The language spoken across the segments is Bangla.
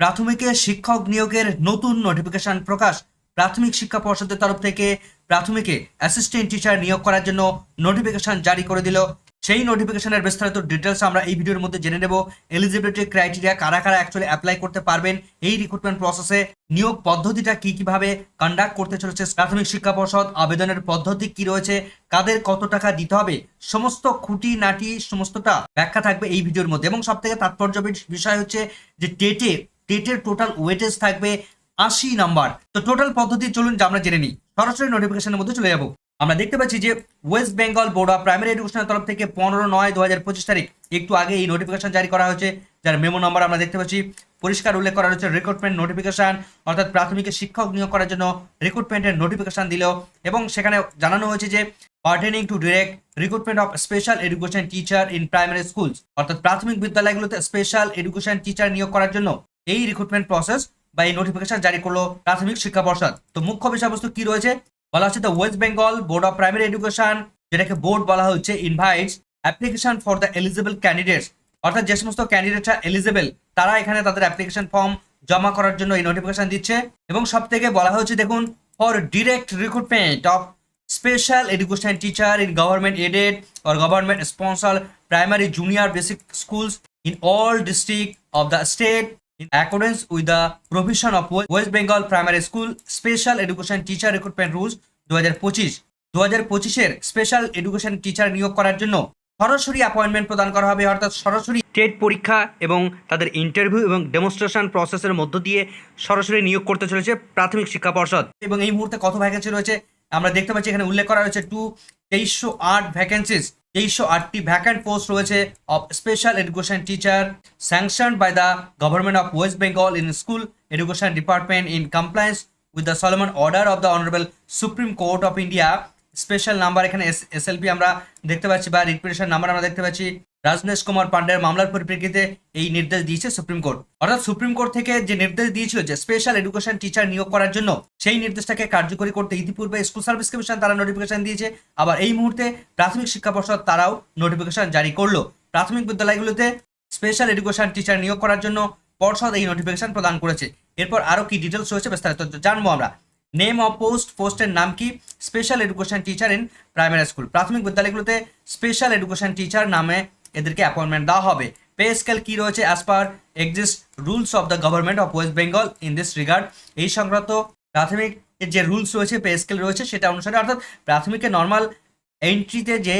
প্রাথমিকে শিক্ষক নিয়োগের নতুন নোটিফিকেশন প্রকাশ। প্রাথমিক শিক্ষা পর্ষদের তরফ থেকে প্রাথমিকে অ্যাসিস্ট্যান্ট টিচার নিয়োগ করার জন্য নোটিফিকেশন জারি করে দিল। সেই নোটিফিকেশনের বিস্তারিত ডিটেলস আমরা এই ভিডিওর মধ্যে জেনে নেব। এলিজিবিলিটি ক্রাইটেরিয়া কারা কারা অ্যাকচুয়ালি অ্যাপ্লাই করতে পারবেন এই রিক্রুটমেন্ট প্রসেসে নিয়োগ পদ্ধতিটা কি কীভাবে কন্ডাক্ট করতে চলেছে প্রাথমিক শিক্ষা পর্ষদ, আবেদনের পদ্ধতি কি রয়েছে, কাদের কত টাকা দিতে হবে, সমস্ত খুঁটি নাটি সমস্তটা ব্যাখ্যা থাকবে এই ভিডিওর মধ্যে। এবং সব থেকে তাৎপর্য বিষয় হচ্ছে যে টেটে টেটের টোটাল ওয়েটেজ থাকবে আশি নাম্বার। তো টোটাল পদ্ধতি চলুন যা আমরা জেনে নিই। সরাসরি নোটিফিকেশনের মধ্যে চলে যাব। আমরা দেখতে পাচ্ছি যে West Bengal board of primary এডুকেশনের তরফ থেকে পনেরো নয় দু হাজার পঁচিশ তারিখ একটু আগে এই নোটিফিকেশন জারি করা হয়েছে। যার মেমো নাম্বার আমরা দেখতে পাচ্ছি। পরিষ্কার উল্লেখ করা হয়েছে রিক্রুটমেন্ট নোটিফিকেশন অর্থাৎ প্রাথমিক শিক্ষক নিয়োগ করার জন্য রিক্রুটমেন্টের নোটিফিকেশন দিল এবং সেখানে জানানো হয়েছে যে pertaining to direct recruitment of special education teacher in primary schools অর্থাৎ প্রাথমিক বিদ্যালয়গুলোতে স্পেশাল এডুকেশন টিচার নিয়োগ করার জন্য এই রিক্রুটমেন্ট প্রসেস বা এই নোটিফিকেশন জারি করল প্রাথমিক শিক্ষা পর্ষদ। তো মুখ্য বিষয়বস্তু কি রয়েছে? বলা হচ্ছে the West Bengal board of primary education যেটাকে বোর্ড বলা হচ্ছে invites application for the eligible candidates অর্থাৎ যে সমস্ত ক্যান্ডিডেটরা এলিজিবল তারা এখানে তাদের অ্যাপ্লিকেশন ফর্ম জমা করার জন্য এই নোটিফিকেশন দিচ্ছে। এবং সব থেকে বলা হয়েছে দেখুন for direct recruitment of special education teacher in government aided or government sponsored primary junior basic schools in all district of the state in accordance with the provision of West Bengal Primary School Special Education Teacher Recruitment Rules দু হাজার পঁচিশ দু হাজার পঁচিশের স্পেশাল এডুকেশন টিচার নিয়োগ করার জন্য সরাসরি অ্যাপয়েন্টমেন্ট প্রদান করা হবে, অর্থাৎ সরাসরি টেট পরীক্ষা এবং তাদের ইন্টারভিউ এবং ডেমনস্ট্রেশন প্রসেসের মধ্য দিয়ে সরাসরি নিয়োগ করতে চলেছে প্রাথমিক শিক্ষা পর্ষদ। এবং এই মুহূর্তে কত ভ্যাকেন্সি রয়েছে? আমরা দেখতে পাচ্ছি এখানে উল্লেখ করা হয়েছে টু তেইশশো আট ভ্যাকেন্সিস তেইশশো আটটি ভ্যাকেন্ট পোস্ট রয়েছে of special education teacher sanction by the government of West Bengal in school education department in compliance with the solemn order of the honourable supreme court of India special number এখানে এস এসএলপি আমরা দেখতে পাচ্ছি বা রিপ্রেশন নাম্বার আমরা দেখতে পাচ্ছি। রাজনেশ কুমার পান্ডের মামলার পরিপ্রেক্ষিতে এই নির্দেশ দিয়েছে সুপ্রিম কোর্ট। অর্থাৎ সুপ্রিম কোর্ট থেকে যে নির্দেশ দিয়েছিল যে স্পেশাল এডুকেশন টিচার নিয়োগ করার জন্য, সেই নির্দেশটাকে কার্যকরী করতে ইতিপূর্বে স্কুল সার্ভিস কমিশন তারা নোটিফিকেশন দিয়েছে। আবার এই মুহূর্তে প্রাথমিক শিক্ষা পর্ষদ তারাও নোটিফিকেশন জারি করল। প্রাথমিক বিদ্যালয়গুলোতে স্পেশাল এডুকেশন টিচার নিয়োগ করার জন্য পর্ষদ এই নোটিফিকেশন প্রদান করেছে। এরপর আরও কি ডিটেলস রয়েছে বিস্তারিত জানব আমরা। নেম অফ পোস্ট পোস্টের নাম কি? Special education teacher in primary school প্রাথমিক বিদ্যালয়গুলোতে স্পেশাল এডুকেশন টিচার নামে এদেরকে অ্যাপয়েন্টমেন্ট দেওয়া হবে। পে স্কেল কী রয়েছে as per exist rules of the government of West Bengal in this regard এই সংক্রান্ত প্রাথমিক যে রুলস রয়েছে পে স্কেল রয়েছে, সেটা অনুসারে অর্থাৎ প্রাথমিকে নর্মাল এন্ট্রিতে যে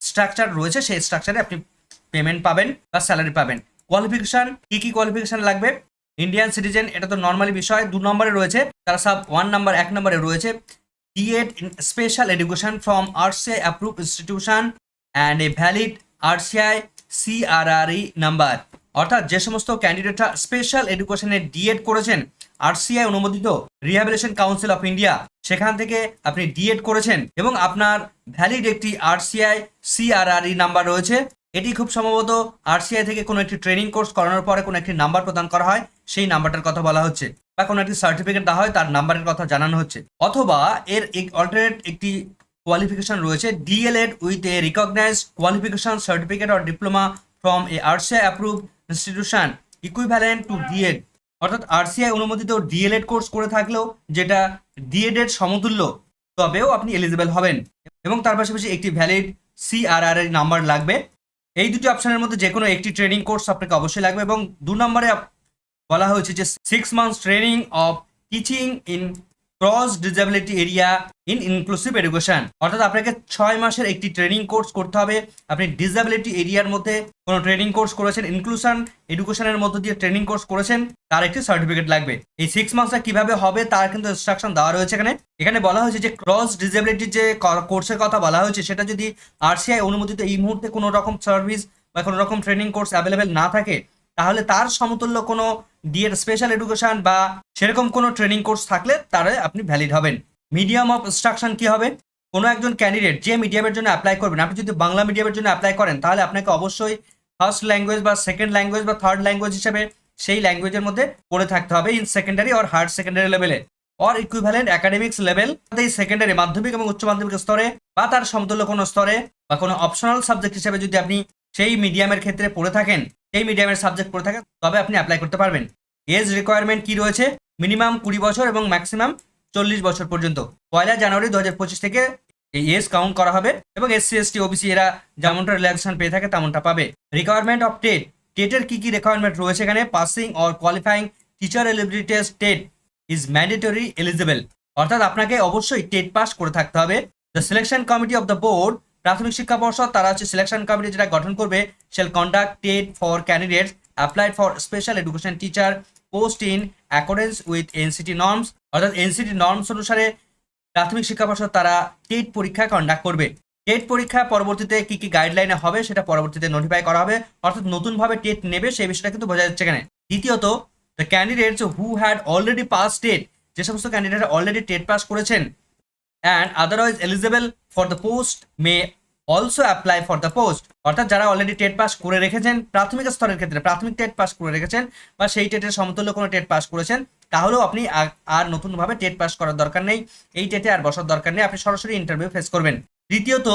স্ট্রাকচার রয়েছে, সেই স্ট্রাকচারে আপনি পেমেন্ট পাবেন বা স্যালারি পাবেন। কোয়ালিফিকেশন কী কী কোয়ালিফিকেশান লাগবে? ইন্ডিয়ান সিটিজেন এটা তো নর্মালি বিষয়, দু নম্বরে রয়েছে, তারা সব ওয়ান নাম্বার এক নম্বরে রয়েছে। DEd in special education from আর্টসে approve institution and a valid RCI CRRE number অর্থাৎ যে সমস্ত ক্যান্ডিডেটরা স্পেশাল এডুকেশনে ডিএড করেছেন আরসিআই অনুমোদিত রিহ্যাবিলিটেশন কাউন্সিল অফ ইন্ডিয়া সেখান থেকে আপনি ডিএড করেছেন এবং আপনার ভ্যালিড একটি আরসিআই সিআরআরই নাম্বার রয়েছে। এটি খুব সম্ভবত আরসিআই থেকে কোনো একটি ট্রেনিং কোর্স করানোর পরে কোনো একটি নাম্বার প্রদান করা হয়, সেই নাম্বারটার কথা বলা হচ্ছে, বা কোনো একটি সার্টিফিকেট দেওয়া হয়, তার নাম্বারের কথা জানানো হচ্ছে। অথবা এর অল্টারনেট একটি কোয়ালিফিকেশন রয়েছে DElEd with a recognise qualification certificate or diploma from a RCI approve institution equivalent to DEd অর্থাৎ আরসিআই অনুমোদিত ডিএলএড কোর্স করে থাকলেও যেটা ডিএড এর সমতুল্য, তবেও আপনি এলিজিবল হবেন। এবং তার পাশাপাশি একটি ভ্যালিড সিআরআর এর নাম্বার লাগবে। এই দুটি অপশনের মধ্যে যে কোনো একটি ট্রেনিং কোর্স আপনাকে অবশ্যই লাগবে এবং দু নম্বরে বলা হয়েছে যে six months training of teaching in cross disability area in inclusive education অর্থাৎ আপনাকে ছয় মাসের একটি ট্রেনিং কোর্স করতে হবে। আপনি ডিসেবিলিটি এরিয়ার মধ্যে কোনো ট্রেনিং কোর্স করেছেন ইনক্লুশন এডুকেশনের মধ্য দিয়ে ট্রেনিং কোর্স করেছেন, তার একটি সার্টিফিকেট লাগবে। এই সিক্স মান্থসটা কীভাবে হবে তার কিন্তু ইনস্ট্রাকশন দেওয়া রয়েছে এখানে। এখানে বলা হয়েছে যে ক্রস ডিসেবিলিটি যে কোর্সের কথা বলা হয়েছে, সেটা যদি আরসিআই অনুমোদিত এই মুহূর্তে কোনো রকম সার্ভিস বা কোনো রকম ট্রেনিং কোর্স অ্যাভেলেবেল না থাকে তাহলে তার সমতুল্য কোনো ডিএড স্পেশাল এডুকেশন বা সেরকম কোনো ট্রেনিং কোর্স থাকলে তারে আপনি ভ্যালিড হবেন। মিডিয়াম অফ ইনস্ট্রাকশন কি হবে? কোনো একজন ক্যান্ডিডেট যে মিডিয়ামের জন্য অ্যাপ্লাই করবেন, আপনি যদি বাংলা মিডিয়ামের জন্য অ্যাপ্লাই করেন, তাহলে আপনাকে অবশ্যই ফার্স্ট ল্যাঙ্গুয়েজ বা সেকেন্ড ল্যাঙ্গুয়েজ বা থার্ড ল্যাঙ্গুয়েজ হিসেবে সেই ল্যাঙ্গুয়েজের মধ্যে পড়ে থাকতে হবে in secondary or higher secondary লেভেলে অর ইকুইভ্যালেন্ট একাডেমিক্স লেভেল এই সেকেন্ডারি মাধ্যমিক এবং উচ্চ মাধ্যমিক স্তরে বা তার সমতুল্য কোনো স্তরে বা কোনো অপশনাল সাবজেক্ট হিসেবে যদি আপনি সেই মিডিয়ামের ক্ষেত্রে পড়ে থাকেন, সেই মিডিয়ামের সাবজেক্ট পড়ে থাকেন, তবে আপনি অ্যাপ্লাই করতে পারবেন। এজ রিকোয়ারমেন্ট কি রয়েছে? মিনিমাম কুড়ি বছর এবং ম্যাক্সিমাম চল্লিশ বছর পর্যন্ত। পয়লা জানুয়ারি দু পঁচিশ থেকে এই এজ কাউন্ট করা হবে এবং এসসি এসটি ওবিসি এরা যেমনটা রিল্যাক্সেশন পেয়ে থাকে তেমনটা পাবে। রিকোয়ারমেন্ট অফ টেট টেটের কি কি রিকোয়ারমেন্ট রয়েছে এখানে? Passing or qualifying teacher eligibility test TET is mandatory eligible অর্থাৎ আপনাকে অবশ্যই টেট পাস করে থাকতে হবে। The selection committee of the board প্রাথমিক শিক্ষা পর্ষদ, তারা হচ্ছে সিলেকশন কমিটি যেটা গঠন করবে shall conduct TET for candidates applied for special education teacher post in accordance with NCTE norms অর্থাৎ এনসিটি নর্মস অনুসারে প্রাথমিক শিক্ষা পর্ষদ তারা টেট পরীক্ষা কন্ডাক্ট করবে। টেট পরীক্ষা পরবর্তীতে কি কি গাইডলাইনে হবে সেটা পরবর্তীতে নোটিফাই করা হবে, অর্থাৎ নতুনভাবে টেট নেবে সেই বিষয়টা কিন্তু বোঝা যাচ্ছে এখানে। দ্বিতীয়ত the candidates who had already pass TET যে সমস্ত ক্যান্ডিডেট অলরেডি টেট পাস করেছেন and otherwise eligible for the post may also apply for the post অর্থাৎ যারা অলরেডি টেট পাস করে রেখেছেন, প্রাথমিক স্তরের ক্ষেত্রে, প্রাথমিক টেট পাস করে রেখেছেন বা সেই টেটের সমতুল্য কোনো টেট পাস করেছেন, তাহলেও আপনি আর নতুনভাবে টেট পাস করার দরকার নেই। এই টেটে আর বসার দরকার নেই। আপনি সরাসরি ইন্টারভিউ ফেস করবেন। দ্বিতীয়ত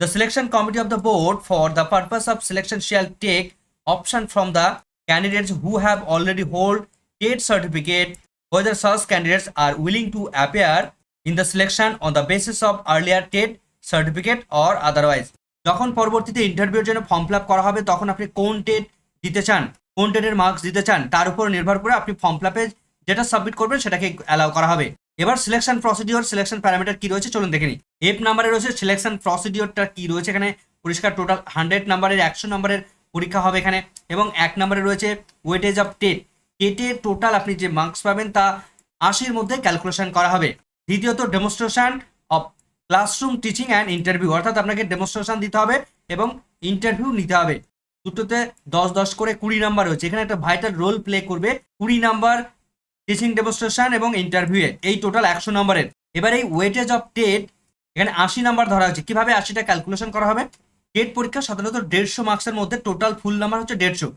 the selection committee of the board for the purpose of selection shall take option from the candidates who have already hold state certificate whether such candidates are willing to appear in the selection on the basis of earlier TET certificate, or otherwise. যখন পরবর্তীতে ইন্টারভিউর জন্য ফর্ম ফিল করা হবে, তখন আপনি কোন টেট দিতে চান, কোন টেটের মার্কস দিতে চান, তার উপর নির্ভর করে আপনি ফর্ম ফিল যেটা সাবমিট করবেন সেটাকে অ্যালাউ করা হবে। এবার সিলেকশন প্রসিডিওর সিলেকশন প্যারামিটার কি রয়েছে চলুন দেখে নিই। এফ নাম্বারে রয়েছে সিলেকশন প্রসিডিওরটা কি রয়েছে এখানে, পরিষ্কার টোটাল হান্ড্রেড নাম্বারের একশো নাম্বারের পরীক্ষা হবে এখানে, এবং এক নম্বরে রয়েছে ওয়েটেজ অফ টেট টেটের টোটাল আপনি যে মার্কস পাবেন তা আশির মধ্যে ক্যালকুলেশন করা হবে। দ্বিতীয়ত demonstration of classroom teaching and interview অর্থাৎ আপনাকে ডেমনস্ট্রেশন দিতে হবে এবং ইন্টারভিউ নিতে হবে। দুটোতে দশ দশ করে কুড়ি নাম্বার রয়েছে। এখানে একটা ভাইটাল রোল প্লে করবে কুড়ি নাম্বার টিচিং ডেমনস্ট্রেশন এবং ইন্টারভিউয়ে এই টোটাল একশো নম্বরের এবার এই ওয়েটেজ অফ টেট এখানে আশি নাম্বার ধরা হচ্ছে কীভাবে আশিটা ক্যালকুলেশন করা হবে? টেট পরীক্ষা সাধারণত দেড়শো মার্কসের মধ্যে টোটাল ফুল নাম্বার হচ্ছে দেড়শো।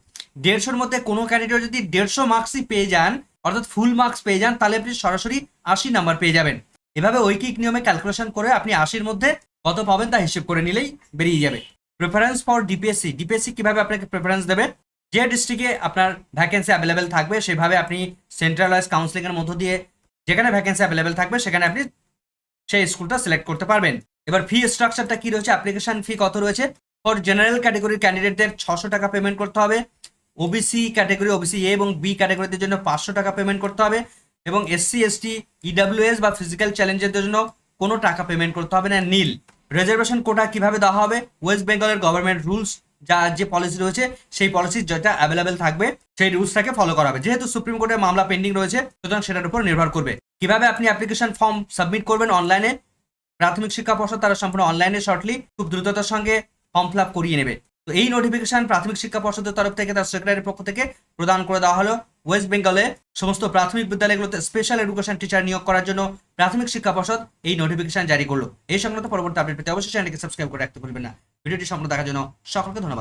দেড়শোর মধ্যে কোনো ক্যান্ডিডেট যদি দেড়শো মার্কসই পেয়ে যান অর্থাৎ ফুল মার্কস পেয়ে যান, তাহলে আপনি সরাসরি আশি নাম্বার পেয়ে যাবেন। এভাবে ঐকিক নিয়মে ক্যালকুলেশন করে আপনি আশির মধ্যে কত পাবেন তা হিসেব করে নিলেই বেরিয়ে যাবে। প্রেফারেন্স ফর ডিপিএসসি ডিপিএসসি কীভাবে আপনাকে প্রেফারেন্স দেবে? যে ডিস্ট্রিক্টে আপনার ভ্যাকেন্সি অ্যাভেলেবেল থাকবে, সেভাবে আপনি সেন্ট্রালাইজ কাউন্সিলিংয়ের মধ্য দিয়ে যেখানে ভ্যাকেন্সি অ্যাভেলেবেল থাকবে, সেখানে আপনি সেই স্কুলটা সিলেক্ট করতে পারবেন। এবার ফি স্ট্রাকচারটা কি রয়েছে? অ্যাপ্লিকেশন ফি কত রয়েছে? ফর জেনারেল ক্যাটাগরির ক্যান্ডিডেটদের ছশো টাকা পেমেন্ট করতে হবে। ওবিসি ক্যাটাগরি ওবিসি এ এবং বি ক্যাটাগরিদের জন্য পাঁচশো টাকা পেমেন্ট করতে হবে এবং এসসি এসটি ইডাব্লিউএস বা ফিজিক্যাল চ্যালেঞ্জের জন্য কোনো টাকা পেমেন্ট করতে হবে না। নীল রিজার্ভেশন কোটা কীভাবে দেওয়া হবে? ওয়েস্ট বেঙ্গলের গভর্নমেন্ট রুলস যা যে পলিসি রয়েছে, সেই পলিসি যেটা অ্যাভেলেবেল থাকবে, সেই রুলসটাকে ফলো করা হবে। যেহেতু সুপ্রিম কোর্টের মামলা পেন্ডিং রয়েছে, সুতরাং সেটার উপর নির্ভর করবে। কীভাবে আপনি অ্যাপ্লিকেশন ফর্ম সাবমিট করবেন অনলাইনে প্রাথমিক শিক্ষা পর্ষদ তারা সম্পূর্ণ অনলাইনে শর্টলি খুব দ্রুততার সঙ্গে ফর্ম ফিল আপ করিয়ে নেবে। তো এই নোটিফিকেশন প্রাথমিক শিক্ষা পর্ষদের তরফ থেকে, তার সেক্রেটারির পক্ষ থেকে প্রদান করে দেওয়া হলো। ওয়েস্ট বেঙ্গলে সমস্ত প্রাথমিক বিদ্যালয়গুলোতে স্পেশাল এডুকেশন টিচার নিয়োগ করার জন্য প্রাথমিক শিক্ষা পর্ষদ এই নোটিফিকেশন জারি করল। এই সংক্রান্ত পরবর্তী আপডেট পেতে অবশ্যই চ্যানেলকে সাবস্ক্রাইব করে রাখতে ভুলবেন না। ভিডিওটি সম্পূর্ণ দেখার জন্য সকলকে ধন্যবাদ।